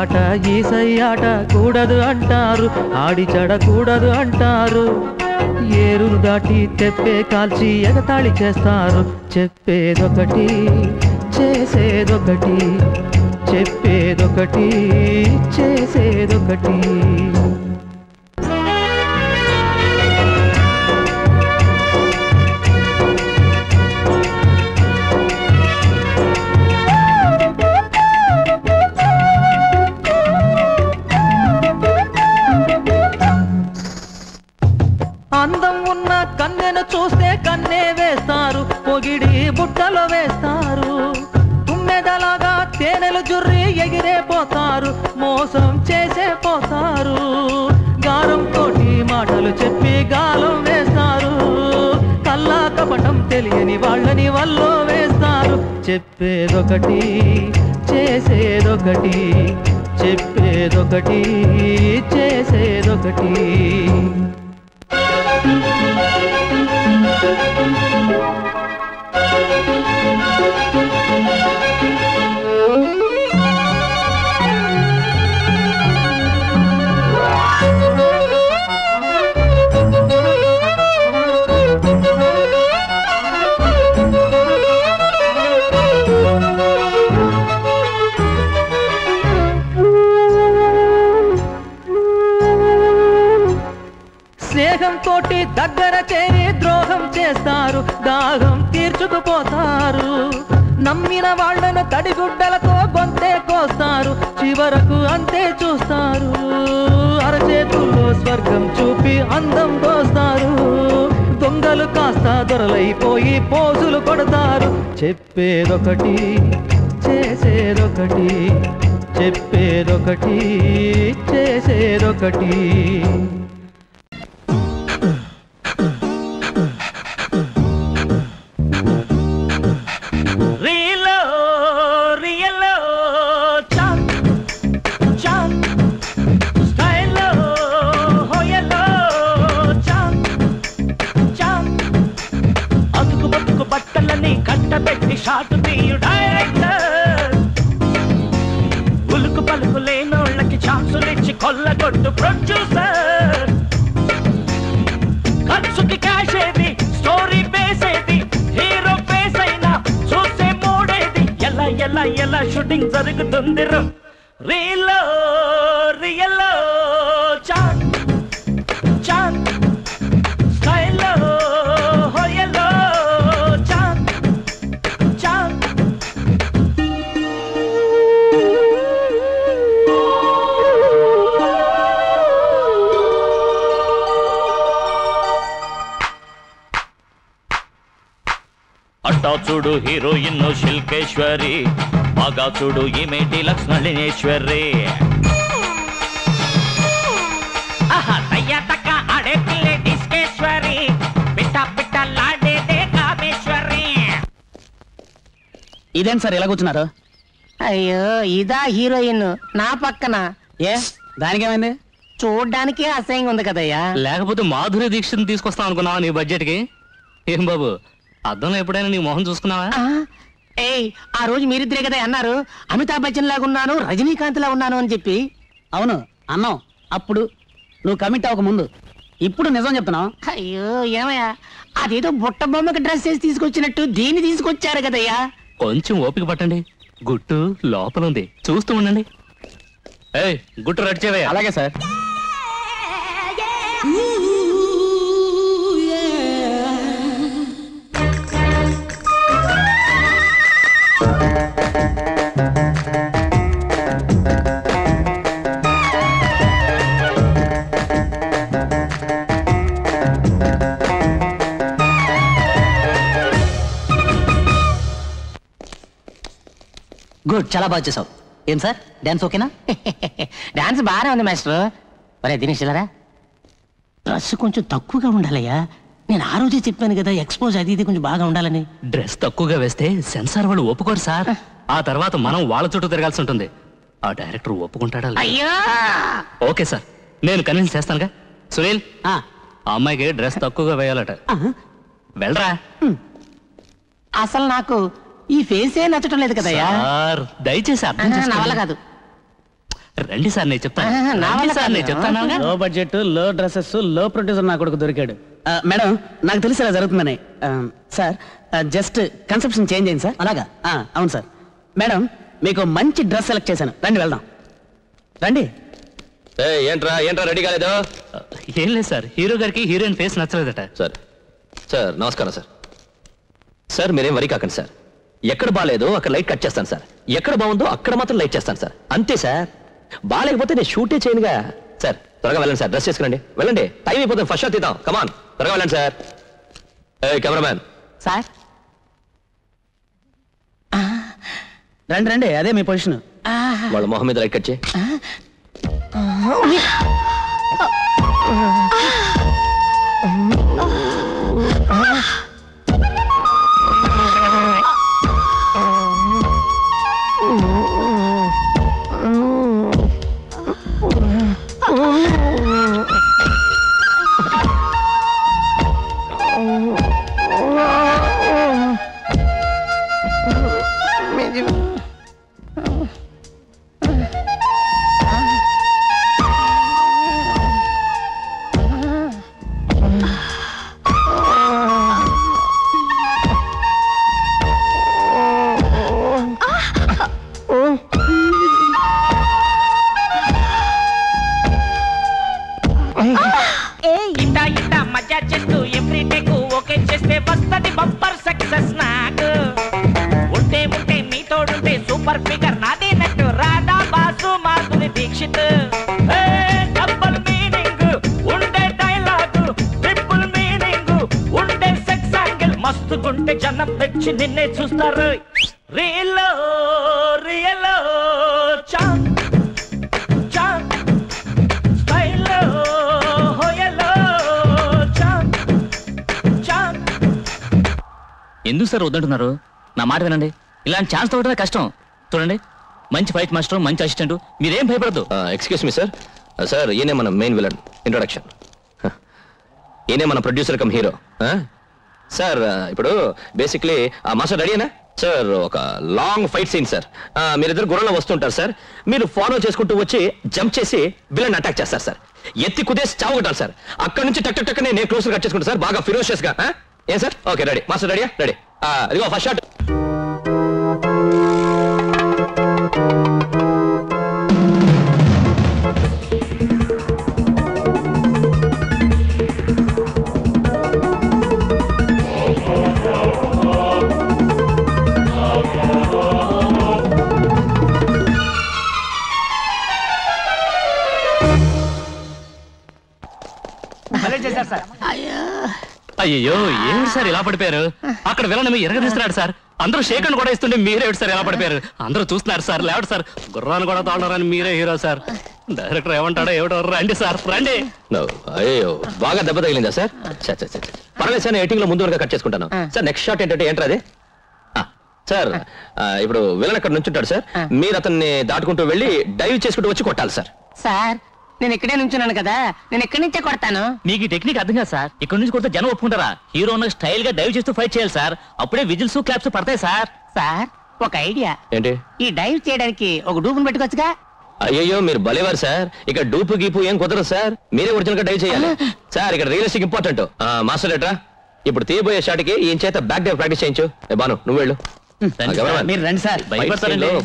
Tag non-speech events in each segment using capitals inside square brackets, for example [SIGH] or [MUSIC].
ఆట ఈసై ఆట కూడదు అంటారు. ఆడి కూడదు అంటారు. ఏరును దాటి తెప్పే కాల్చి ఎగతాళి చేస్తారు. చెప్పేదొకటి చేసేదొకటి చెప్పేదొకటి చేసేదొకటి. వాళ్ళని వల్లో వేస్తారు. చెప్పేదొకటి చేసేదొకటి చెప్పేదొకటి చేసేదొకటి. స్నేహంతో దగ్గర చేరి ద్రోహం చేస్తారు దాహం తీర్చుకుపోతారు. నమ్మిన వాళ్ళను తడిగుడ్డలతో గొంతే కోస్తారు చివరకు అంతే చూస్తారు. అరచేతుల్లో స్వర్గం చూపి అందం కోస్తారు దొంగలు కాస్త దొరలైపోయి పోజులు కొడతారు. చెప్పేదొకటి చేసేదొకటి చెప్పేదొకటి చేసేదొకటి. జరుగుతుంది రో రీలో రియల్లో చాన్ చాన్ స్టైల్లో హోయల్లో చాన్ చాన్ అట్టా చూడు హీరోయిన్ శిల్కేశ్వరి బాగా చూడు లాడేదే కామేశ్వరి. ఇదేంటి సార్ ఇలా కూర్చున్నారు? అయ్యో ఇదా హీరోయిన్ నా పక్కన. ఏ దానికేమైంది? చూడ్డానికి అసహ్యంగా ఉంది కదయ్యా. లేకపోతే మాధురి దీక్షను తీసుకొస్తాం అనుకున్నావా నీ బడ్జెట్కి? ఏం బాబు అద్దంలో ఎప్పుడైనా నీ మొహం చూసుకున్నావా? ఆ, ఏయ్ ఆ రోజు మీరిద్దరే కదా అన్నారు. అమితాబ్ బచ్చన్ లాగా ఉన్నాను రజనీకాంత్ లా ఉన్నాను అని చెప్పి. అవును అన్నావు. అప్పుడు నువ్వు కమిట్ అవ్వక ముందు. ఇప్పుడు నిజం చెప్తున్నావు. అయ్యో ఏమయ్యా? అదేదో బుట్ట బొమ్మకి డ్రెస్ వేసి తీసుకొచ్చినట్టు దీన్ని తీసుకొచ్చారు కదయ్యా. కొంచెం ఓపిక పట్టండి. గుట్టు లోపల ఉంది. చూస్తూ ఉండండి. ఏయ్ గుట్టు రెడీ చేయవయ్యా. అలాగే సార్. గుడ్ చాలా బాగా చేసావు. ఏం సార్? డాన్స్ ఓకేనా? [LAUGHS] డాన్స్ బాగానే ఉంది మాస్టర్. మరే దినేష్ ఇలారా? డ్రెస్ కొంచెం తక్కువగా ఉండాలయ్యా. నేను ఆ రోజే చెప్పాను కదా ఎక్స్పోజ్ అది ఇది కొంచెం బాగా ఉండాలని. డ్రెస్ తక్కువగా వేస్తే సెన్సార్ వాళ్ళు ఒప్పుకోరు సార్. ఆ తర్వాత మనం వాళ్ళ చుట్టూ తిరగాల్సి ఉంటుంది. ఆ డైరెక్టర్ ఒప్పుకుంటాడా? అయ్యో! Okay sir. నేను కన్విన్స్ చేస్తానుగా. సునీల్ ఆ, అమ్మాయికి డ్రెస్ తక్కువగా వేయాలట. వెళ్ళరా? అసలు నాకు ఈ ఫేసే నచ్చటం లేదు కదయ్యా? సార్ దయచేసి అర్థం నా వల్ల చేసుకోండి కాదు. రండి సార్ నేను చెప్తాను. ఆహా, నా రండి వల్ల సార్ కాదు. నేను చెప్తాను లో బడ్జెట్లో డ్రెస్సెస్లో ప్రొడ్యూసర్ నా కొడుకు దొరికాడు. ఆ, మేడం నాకు తెలిసి ఇలా జరుగుతుందని. ఆ, సార్ జస్ట్ కన్సెప్షన్ చేంజ్ అయింది సార్. అలాగా? ఆ, అవును సార్. మేడం మీకు మంచి డ్రెస్ సెలెక్ట్ చేశాను. రండి వెళ్దాం. రండి. ఏయ్, ఏంట్రా ఏంట్రా రెడీ కాలేదు? ఏం లేదు సార్ హీరో గారికి హీరోయిన్ ఫేస్ నచ్చలేదట. సార్ సార్ నమస్కారం సార్. సార్ మీరేం వరి కాకండి సార్. ఎక్కడ బాగాలేదో అక్కడ లైట్ కట్ చేస్తాను సార్. ఎక్కడ బాగుందో అక్కడ మాత్రం లైట్ చేస్తాను సార్. అంతే సార్. బాగాలేకపోతే నేను షూటే చేయనుగా. సార్ త్వరగా వెళ్ళండి సార్. డ్రెస్ చేసుకురండి వెళ్ళండి. టైం అయిపోతుంది. ఫస్ట్ షాట్ తీద్దాం. కమాన్ త్వరగా వెళ్ళండి సార్. ఏ కెమెరామ్యాన్. సార్. రండి రండి. అదే మీ పొజిషన్. వాళ్ళ మొహం మీద లైట్ కట్ చేయి. 嗯 [LAUGHS] సూపర్ ఫిగర్ నాదే నట్టు. రాధా బాసు మాధురి దీక్షిత్. ఏ, డబుల్ మీనింగ్ ఉండే డైలాగ్ ట్రిపుల్ మీనింగ్ ఉండే సెక్స్ యాంగిల్ మస్తుగుంటే జనం తెచ్చి నిన్నే చూస్తారు. రియల్ రియలో చాన్ చాన్ స్టైల్ హోయలో చాన్ చాన్ ఎందుకు సార్ వద్దంటున్నారు? నా మాట వినండి. ఇలాంటి ఛాన్స్ తోటమే కష్టం. చూడండి. మంచి ఫైట్ మాస్టర్ మంచి అసిస్టెంట్ మీరేం భయపడదు ఎక్స్క్యూస్ మీ సార్ సార్ ఈయనే మన మెయిన్ విలన్ ఇంట్రొడక్షన్ ఈయనే మన ప్రొడ్యూసర్ కమ్ హీరో సార్ ఇప్పుడు బేసిక్లీ ఆ మాస్టర్ రెడీనా సార్ ఒక లాంగ్ ఫైట్ సీన్ సార్ మీరిద్దరు గుర్రంలో వస్తుంటారు సార్ మీరు ఫాలో చేసుకుంటూ వచ్చి జంప్ చేసి విలన్ అటాక్ చేస్తారు సార్ ఎత్తి కుదేసి చావుకుంటారు సార్ అక్కడ నుంచి టక్ టక్ నేను క్లోజ్ కట్ చేసుకుంటాను సార్ బాగా ఫిరోషియస్గా. ఏం సార్ ఓకే రెడీ మాస్టర్ రెడీయా రెడీ ఫస్ట్ షాట్ అయ్యో. ఏమిటి సార్ ఇలా పడిపోయారు? అక్కడ విలన్ ఎరగదీస్తున్నాడు సార్. అందరూ షేకన్ కూడా ఇస్తుంటే మీరే ఏమిటి సార్ ఎలా పడిపోయారు? అందరూ చూస్తున్నారు సార్ లేవడు సార్. గుర్రాన్ని కూడా తోడరని మీరే హీరో సార్. డైరెక్టర్ ఏమంటాడో ఏమిటో రండి సార్ రండి. అయ్యో బాగా దెబ్బ తగిలిందా సార్. పర్లేదు సార్ ఎయిటింగ్లో ముందు వరకు కట్ చేసుకుంటాను. సార్ నెక్స్ట్ షాట్ ఏంటంటే ఏంట్రా అది? సార్ ఇప్పుడు విలన్ అక్కడ నుంచుంటాడు సార్. మీరు అతన్ని దాటుకుంటూ వెళ్ళి డైవ్ చేసుకుంటూ వచ్చి కొట్టాలి సార్. సార్ నేను ఇక్కడే నుంచున్నాను కదా. నేను ఇక్కడి నుంచే కొడతాను. మీకు ఈ టెక్నిక్ అర్థం కాదు సార్. ఇక్కడ నుంచి కొడితే జనం ఒప్పుకుంటారా? హీరో ఉన్న స్టైల్గా డైవ్ చేస్తూ ఫైట్ చేయాలి సార్. అప్పుడే విజిల్స్ క్లాప్స్ పడతాయి సార్. సార్ ఒక ఐడియా ఏంటి? ఈ డైవ్ చేయడానికి ఒక డూపును పెట్టుకోవచ్చుగా? అయ్యో మీరు బలేవారు సార్. ఇక్కడ డూపు గీపు ఏం కుదరదు సార్. మీరే ఒరిజినల్గా డైవ్ చేయాలి. సార్ ఇక్కడ రియలిస్టిక్ ఇంపార్టెంట్ మాస్టర్ ఎట్రా ఇప్పుడు తీయబోయే షాట్కి ఈయన చేత బ్యాక్ డైవ్ ప్రాక్టీస్ చేయించు. బాను నువ్వు వెళ్ళు. రండి సార్, మీరు రండి సార్.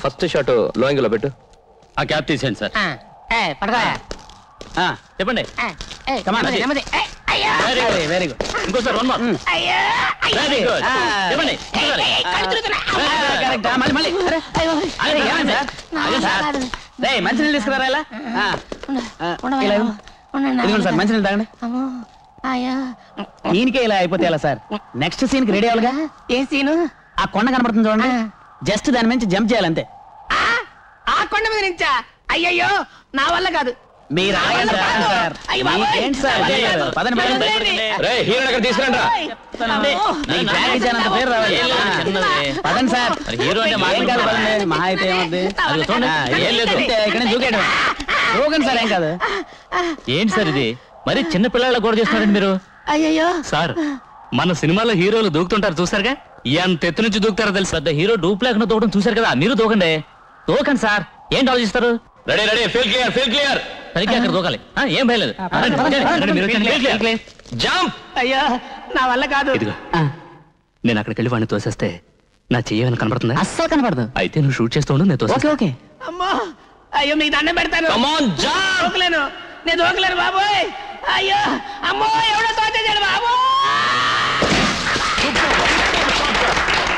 ఫస్ట్ షాట్ లోయింగ్లో పెట్టు. ఆ క్యాప్ తీసేయండి సార్. ఆ, చెప్పండి. వెరీ గుడ్ ఇంకోసారి వన్ మోర్. వెరీ. చెప్పండి మంచినీళ్ళు తీసుకురారా ఇలా? ఉండవయ్యా. ఇలా సార్. మంచినీళ్ళు తాగండి. అయిపోతే ఎలా సార్? నెక్స్ట్ సీన్కి రెడీ అవ్వాలిగా? ఏ సీను? ఆ కొండ కనబడుతుంది చూడండి. జస్ట్ దాని నుంచి జంప్ చేయాలంతే. ఆ, ఆ కొండ మీద నుంచా? అయ్యయ్యో నా వల్ల కాదు. మీరు అయ్య. ఏంటి సార్. అయ్య. పదండి హీరో అంటే మహా అయితే ఏం లేదు. ఇక్కడ దూకండి ఏం కాదు. ఏంటి ఇది? మరి చిన్న పిల్లల కూడా చేస్తున్నారండి మీరు? అయ్యయ్యో. సార్ మన సినిమాలో హీరోలు దూకుతుంటారు చూసారుగా ఎంత ఎత్తు నుంచి దూకుతారో తెలుసు. పెద్ద హీరో డూప్ లేకుండా దూకడం చూశారు కదా మీరు దూకండి. దూకండి సార్. ఏంటి ఆలోచిస్తారు? Ready ready feel clear feel clear. సరిగ్గా అక్కడ దూకాలి. ఆ, ఏం భయలేదు రండి, రండి, రండి, మీరు వచ్చేయండి. జంప్. అయ్యా నా వల్ల కాదు. ఇదిగో. నేను అక్కడికి వెళ్ళి వాడిని తోసేస్తే నా చెయ్యని కనబడుతుందా? అస్సలు కనపడదు అయితే నువ్వు షూట్ చేస్తూ ఉండు నేను ఓకే తోసేస్తా. ఓకే అమ్మో అయ్యో మీకు దండం పెడతాను. Come on jump. దూకలేను నేను దూకలేను బాబోయ్. అయ్యో అమ్మో ఎవడో తోచేశాడు బాబోయ్.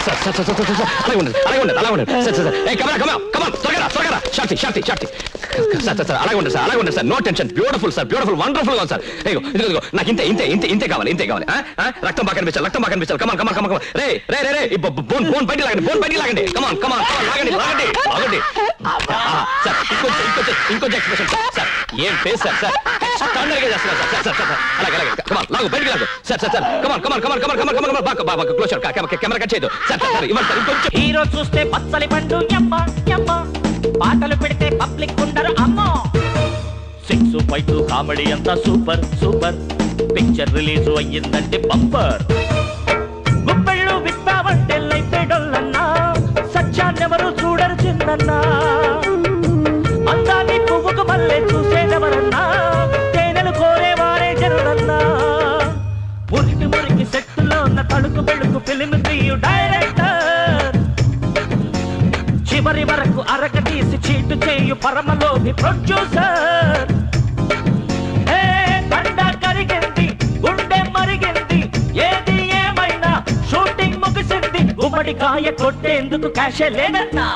Sir sir sir sir sir sir అలాగే ఉండండి అలాగే ఉండండి అలాగే ఉండండి. Sir sir sir. ఏ కమరా కమరా కమరా త్వరగా త్వరగా షార్టీ షార్టీ షార్టీ. సార్ సార్ సార్ అలాగే ఉండండి సార్ అలాగే ఉండండి sir no tension beautiful sir beautiful వండర్ఫుల్గా sir ఇదిగో ఇదిగో నాకు ఇంతే ఇంతే ఇంతే ఇంతే కావాలి ఇంతే కావాలి రక్తం బాగా కనిపించాలి రక్తం బాగా కనిపించాలి come on come on come on రే రే రే రే బోన్ బోన్ బయట లాగండి బోన్ బయట లాగండి కమాన్ కమాన్ కమాన్ లాగండి లాగండి లాగండి సార్ ఇంకొంచెం ఇంకొంచెం ఇంకొంచెం ఎక్స్ప్రెషన్ సార్ సార్ ఏం ఫేస్ సార్ సార్ స్టాండర్డ్గా చేస్తున్నారు సార్ సార్ సార్ సార్ అలాగే అలాగే కమాన్ లాగు బయటికి లాగు sir sir sir come on come on come on come on come on come on బాగా బాగా క్లోజ్ కెమెరా కట్ చేయదు సార్ సార్ సార్ ఇవ్వండి సార్ ఇంకొంచెం హీరో చూస్తే పచ్చలి పండు యమ్మ యమ్మ పాటలు పెడితే పబ్లిక్ ఉండరు అమ్మో! సిక్స్ ఫైవ్ కామెడీ అంతా సూపర్ సూపర్. పిక్చర్ రిలీజ్ అయ్యిందంటే బంపర్. ప్రొడ్యూసర్. కండ కరిగింది గుండె మరిగింది ఏది ఏమైనా షూటింగ్ ముగిసింది గుమ్మడికాయ కొట్టేందుకు క్యాషే లేదన్నా.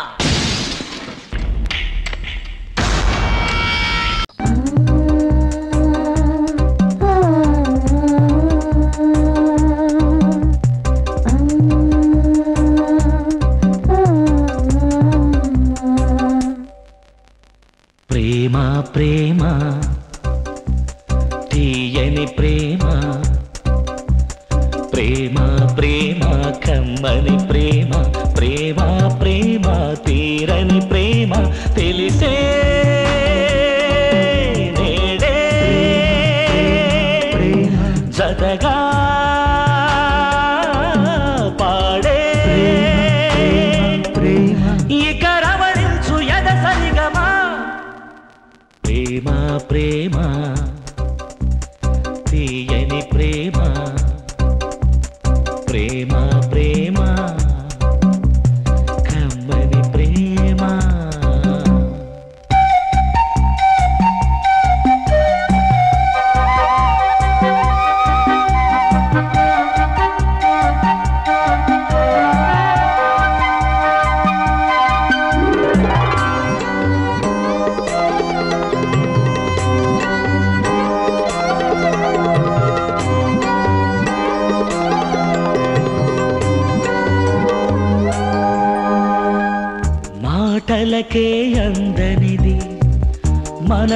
ప్రేమ ప్రేమ.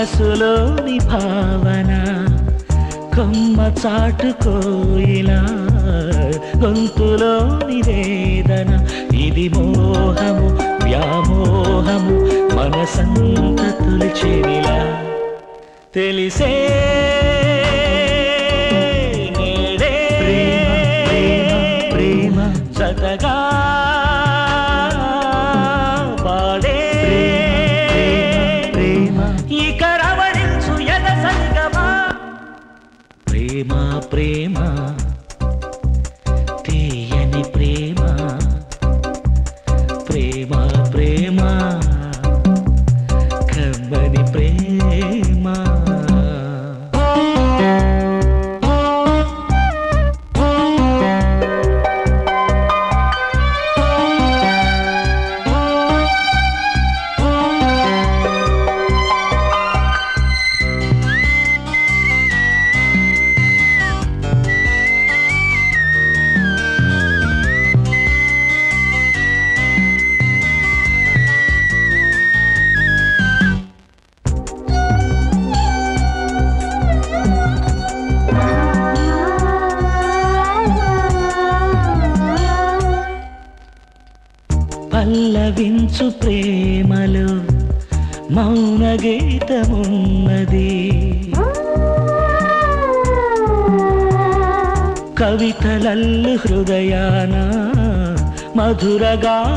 మనసులోని భావన కొమ్మ చాటుకోయిలా గొంతులోని వేదన. ఇది మోహము వ్యామోహము మనసంత తులిచేలా తెలిసే ప్రేమ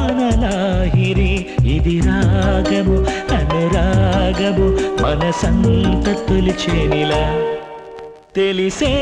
మధురగానలాహిరి ఇది రాగము అనురాగము మనసంత తొలిచేనిలా తెలిసే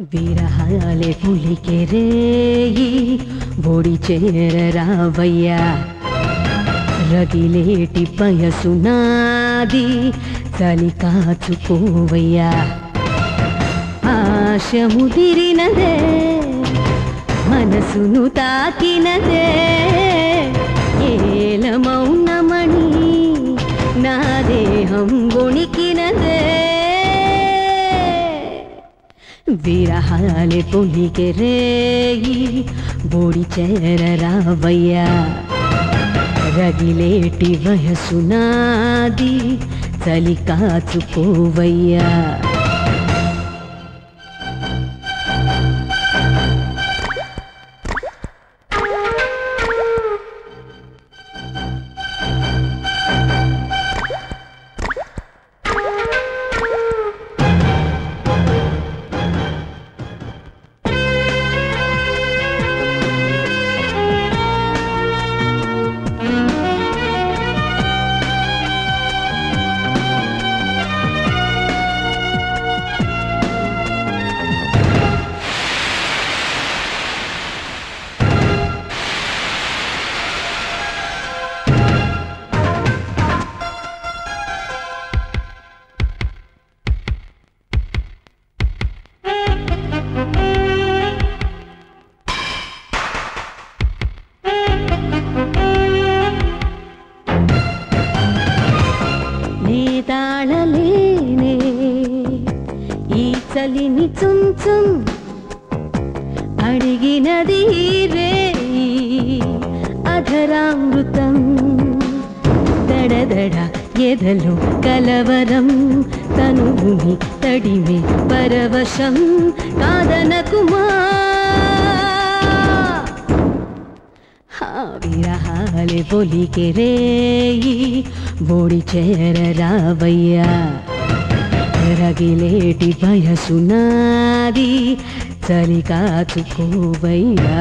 విరహాలే పులికెరేయి బొడి చేరరావయ్యా రగిలేటి పయసునాది చలి కాచుకోవయ్యా. ఆశ ముదిరినదే మనసును తాకినదే. ఏల మౌనమణి నా దేహం గొణికినదే విరహాలే పొలికెరేయి బోడి చేరరావయ్యా రగిలేటి వయసు నాది చలి కాచుకోవయ్యా ఎదలు కలవరం తనుభూమి తడిమే పరవశం కాదనకుమా విరహాలే పొలికెరేయి బోడి చేరరావయ్యా రగిలేటి వయసునాది చలి కాచుకోవయ్యా.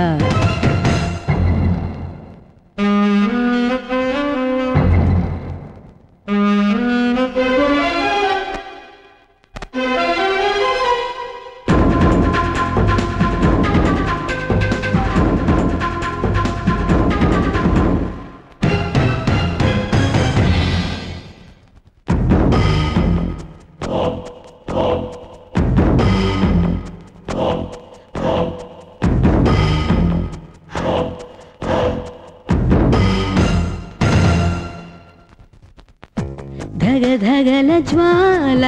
ధగల జ్వాల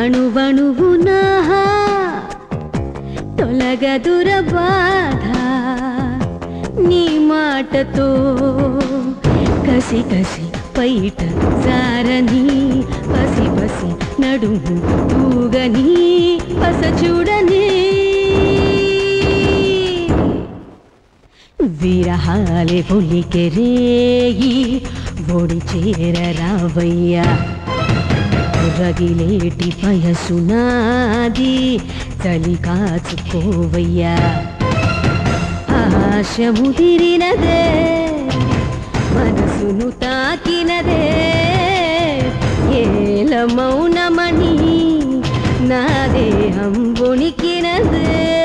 అణువణువునా తొలగదుర బాధ నీ మాటతో కసి కసి పైట సారని పసి పసి నడుము తూగని పస చూడని విరహాలే పొలికెరేయి ఒడి చేర రావయ్యా. రగిలేటి పయసునాది చలి కాచుకోవయ్యా. ఆశ ముదిరినదే మనసును తాకినదే. ఏల మౌనమణి నా దేహం వణికినదే.